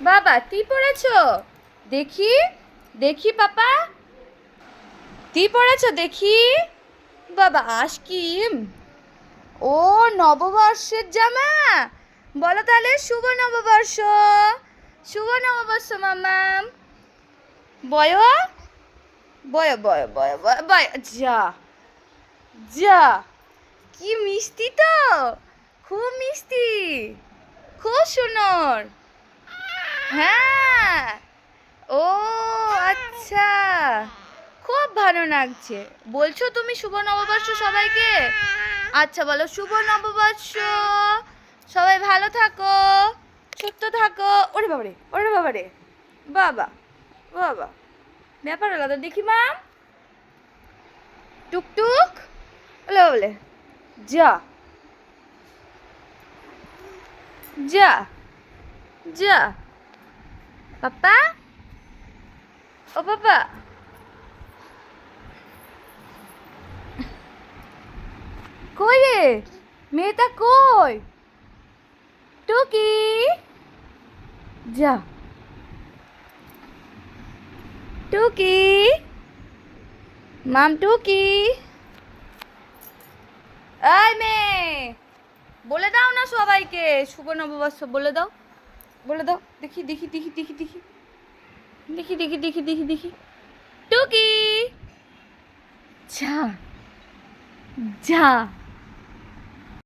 বাবা তুই পড়েছ? দেখি দেখি পাপা তুই পড়েছ দেখি? বাবা আশকিম ও, নববর্ষের জামা। বলো তাহলে, শুভ নববর্ষ। শুভ নববর্ষ মামাম বয়? বয় বয় বয় বয় বয়। যা যা। কি মিষ্টি তো? খুব মিষ্টি। খুব সুন্দর। হ্যাঁ। ও আচ্ছা। খুব ভালো লাগছে। বলছো তুমি শুভ নববর্ষ সবাইকে? আচ্ছা বলো শুভ নববর্ষ। সবাই ভালো থাকো, সুস্থ থাকো। ওরে বাবারে ওরে বাবারে। বাবা বাবা। ব্যাপার আলাদা। দেখি মা টুকটুক। বলে বলে, যা। যা। যা। পাপা ও পাপা কই রে? মেয়েটা কই? টুকি? যা। টুকি? মাম টুকি? এই মেয়ে, বলে দাও না সবাইকে, শুভ নববর্ষ, বলে দাও। বলে দাও দেখি দেখি দেখি দেখি দেখি। দেখি দেখি দেখি দেখি দেখি। টুকি! যা যা।